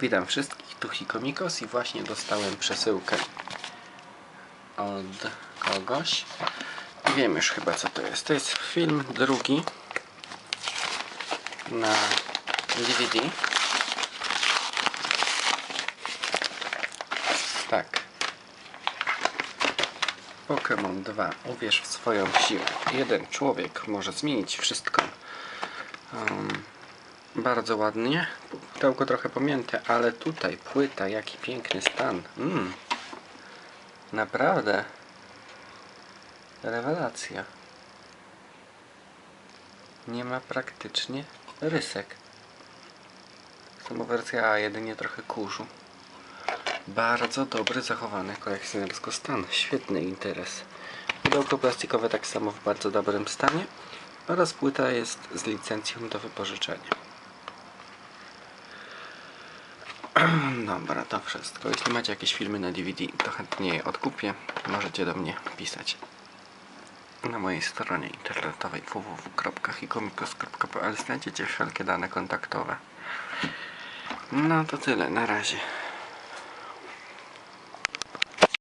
Witam wszystkich, tu Hikomikos i właśnie dostałem przesyłkę od kogoś. Wiem już chyba co to jest. To jest film drugi na DVD. Tak. Pokémon 2. Uwierz w swoją siłę. Jeden człowiek może zmienić wszystko. Um, bardzo ładnie. Pudełko trochę pamięte, ale tutaj płyta, jaki piękny stan. Mm. Naprawdę. Rewelacja. Nie ma praktycznie rysek. Sama wersja A, jedynie trochę kurzu. Bardzo dobry, zachowany kolekcjonersko stan. Świetny interes. Pudełko plastikowe tak samo w bardzo dobrym stanie. Oraz płyta jest z licencją do wypożyczenia. Dobra, to wszystko. Jeśli macie jakieś filmy na DVD, to chętnie je odkupię. Możecie do mnie pisać na mojej stronie internetowej www.hikomikos.pl znajdziecie wszelkie dane kontaktowe. No to tyle, na razie.